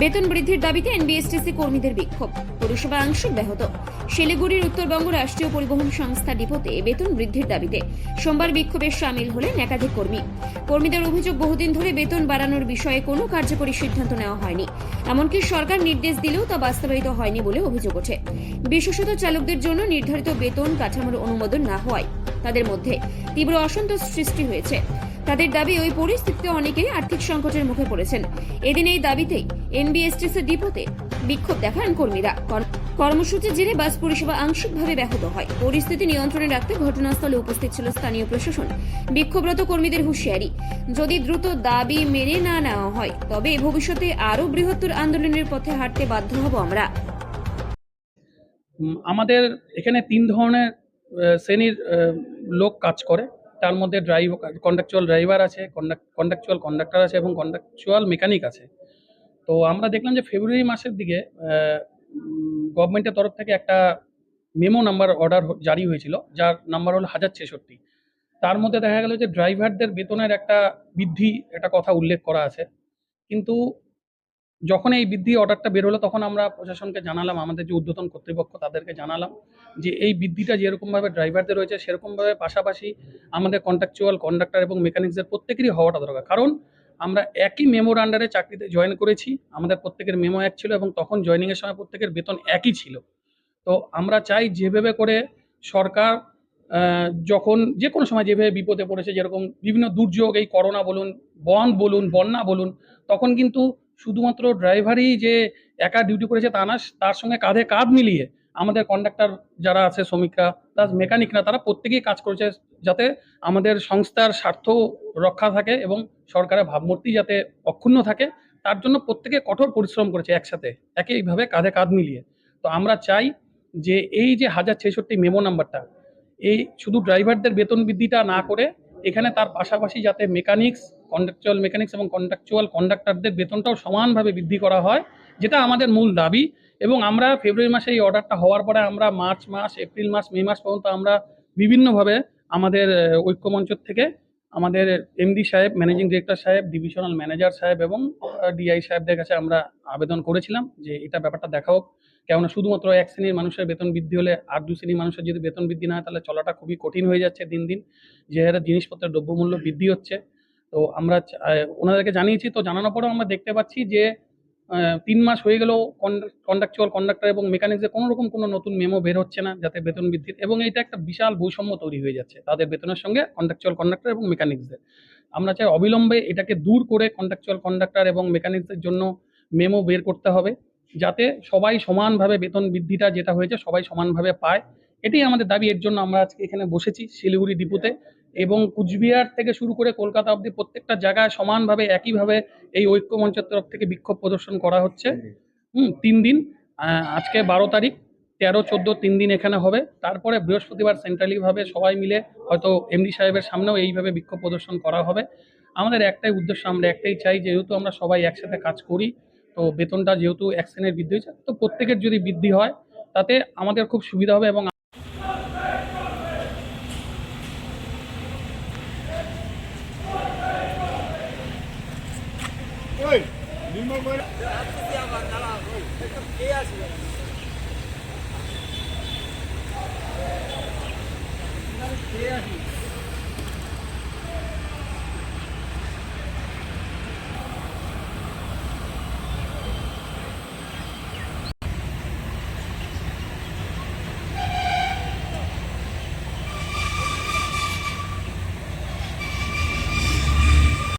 বেতন বৃদ্ধির দাবিতে এনবিএসটিসি কর্মীদের বিক্ষোভ। পরিষেবা আংশিক ব্যাহত। শিলিগুড়ির উত্তরবঙ্গ রাষ্ট্রীয় পরিবহন সংস্থা ডিপোতে বেতন বৃদ্ধির দাবিতে সোমবার বিক্ষোভে সামিল হলেন একাধিক কর্মী। কর্মীদের অভিযোগ, বহুদিন ধরে বেতন বাড়ানোর বিষয়ে কোনো কার্যকরী সিদ্ধান্ত নেওয়া হয়নি। এমনকি সরকার নির্দেশ দিলেও তা বাস্তবায়িত হয়নি বলে অভিযোগ ওঠে। বিশেষত চালকদের জন্য নির্ধারিত বেতন কাঠামোর অনুমোদন না হওয়ায় তাদের মধ্যে তীব্র অসন্তোষ সৃষ্টি হয়েছে। তাদের দাবি ওই পরিস্থিতিতে অনেকেই আর্থিক সংকটের মুখে পড়েছেন। এদিন এই দাবিতেই এনবিএসটিসি ডিপোতে বিক্ষোভ দেখান কর্মীরা। কর- কর্মসূচির জেরে বাস পরিষেবা আংশিকভাবে ব্যাহত হয়। পরিস্থিতি নিয়ন্ত্রণে রাখতে ঘটনাস্থলে উপস্থিত ছিল স্থানীয় প্রশাসন। বিক্ষোভরত কর্মীদের হুঁশিয়ারি, যদি দ্রুত দাবি মেনে না নেওয়া হয়, তবে ভবিষ্যতে আরও বৃহত্তর আন্দোলনের পথে হাঁটতে বাধ্য হব আমরা। আমাদের এখানে তিন ধরনের শ্রেণির লোক কাজ করে। তার মধ্যে ড্রাইভার কন্ডাকচুয়াল ড্রাইভার আছে কন্ডাকচুয়াল কন্ডাক্টর আছে এবং কন্ডাকচুয়াল মেকানিক আছে। তো আমরা দেখলাম যে ফেব্রুয়ারি মাসের দিকে গভর্নমেন্টের তরফ থেকে একটা মেমো নাম্বার অর্ডার জারি হয়েছিল, যার নাম্বার হলো হাজার ছেষট্টি। তার মধ্যে দেখা গেল যে ড্রাইভারদের বেতনের একটা বৃদ্ধি, একটা কথা উল্লেখ করা আছে। কিন্তু যখন এই বৃদ্ধি অর্ডারটা বের হলো, তখন আমরা প্রশাসনকে জানালাম, আমাদের যে ঊর্ধ্বতন কর্তৃপক্ষ, তাদেরকে জানালাম যে এই বৃদ্ধিটা যেরকমভাবে ড্রাইভারদের রয়েছে, সেরকমভাবে পাশাপাশি আমাদের কন্ট্রাকচুয়াল কন্ডাক্টর এবং মেকানিক্সদের প্রত্যেকেরই হওয়াটা দরকার। কারণ আমরা একই মেমোর আন্ডারে চাকরিতে জয়েন করেছি, আমাদের প্রত্যেকের মেমো এক ছিল এবং তখন জয়েনিংয়ের সময় প্রত্যেকের বেতন একই ছিল। তো আমরা চাই যেভাবে করে সরকার যখন যে কোনো সময় যেভাবে বিপদে পড়েছে, যেরকম বিভিন্ন দুর্যোগ, এই করোনা বলুন, বন বলুন, বন্যা বলুন, তখন কিন্তু শুধুমাত্র ড্রাইভারই যে একা ডিউটি করেছে তা না, তার সঙ্গে কাঁধে কাঁধ মিলিয়ে আমাদের কন্ডাক্টর যারা আছে, শ্রমিকরা প্লাস মেকানিকরা তারা প্রত্যেকেই কাজ করেছে যাতে আমাদের সংস্থার স্বার্থ রক্ষা থাকে এবং সরকারের ভাবমূর্তি যাতে অক্ষুণ্ণ থাকে, তার জন্য প্রত্যেকে কঠোর পরিশ্রম করেছে একসাথে একইভাবে কাঁধে কাঁধ মিলিয়ে। তো আমরা চাই যে এই যে হাজার ছেষট্টি মেমো নাম্বারটা এই শুধু ড্রাইভারদের বেতন বৃদ্ধিটা না করে এখানে তার পাশাপাশি যাতে মেকানিক্স কন্ডাকচুয়াল মেকানিক্স এবং কন্ডাকচুয়াল কন্ডাক্টারদের বেতনটাও সমানভাবে বৃদ্ধি করা হয়, যেটা আমাদের মূল দাবি। এবং আমরা ফেব্রুয়ারি মাসে এই অর্ডারটা হওয়ার পরে আমরা মার্চ মাস, এপ্রিল মাস, মে মাস পর্যন্ত আমরা বিভিন্নভাবে আমাদের ঐক্যমঞ্চ থেকে আমাদের এমডি সাহেব ম্যানেজিং ডিরেক্টর সাহেব ডিভিশনাল ম্যানেজার সাহেব এবং ডিআই সাহেবদের কাছে আমরা আবেদন করেছিলাম যে এটা ব্যাপারটা দেখা হোক। কেননা শুধুমাত্র এক শ্রেণির মানুষের বেতন বৃদ্ধি হলে আর দু শ্রেণির মানুষের যদি বেতন বৃদ্ধি না হয়, তাহলে চলাটা খুবই কঠিন হয়ে যাচ্ছে দিন দিন। যে হারে জিনিসপত্রের দ্রব্যমূল্য বৃদ্ধি হচ্ছে। তো আমরা ওনাদেরকে জানিয়েছি, তো জানানোর পরেও আমরা দেখতে পাচ্ছি যে তিন মাস হয়ে গেলেও কন্ডাকচুয়াল কন্ডাক্টর এবং মেকানিক্সের কোনো রকম কোনো নতুন মেমো বের হচ্ছে না, যাতে বেতন বৃদ্ধির এবং এটা একটা বিশাল বৈষম্য তৈরি হয়ে যাচ্ছে তাদের বেতনের সঙ্গে কন্ডাকচুয়াল কন্ডাক্টর এবং মেকানিক্সদের আমরা চাই অবিলম্বে এটাকে দূর করে কন্ডাকচুয়াল কন্ডাক্টর এবং মেকানিক্সের জন্য মেমো বের করতে হবে। যাতে সবাই সমানভাবে বেতন বৃদ্ধিটা যেটা হয়েছে সবাই সমানভাবে পায়। এটাই আমাদের দাবি, এর জন্য আমরা আজকে এখানে বসেছি শিলিগুড়ি ডিপুতে এবং কুচবিহার থেকে শুরু করে কলকাতা অবধি প্রত্যেকটা জায়গায় সমানভাবে একইভাবে এই ঐক্য মঞ্চের তরফ থেকে বিক্ষোভ প্রদর্শন করা হচ্ছে। হুম, তিন দিন আজকে বারো তারিখ, তেরো, চোদ্দ তিন দিন এখানে হবে। তারপরে বৃহস্পতিবার সেন্ট্রালিভাবে সবাই মিলে হয়তো এমডি সাহেবের সামনেও এইভাবে বিক্ষোভ প্রদর্শন করা হবে। আমাদের একটাই উদ্দেশ্য, আমরা একটাই চাই, যেহেতু আমরা সবাই একসাথে কাজ করি তো বেতনটা যেহেতু এক শ্রেণির বৃদ্ধি হয়েছে তো প্রত্যেকের যদি বৃদ্ধি হয় তাতে আমাদের খুব সুবিধা হবে এবং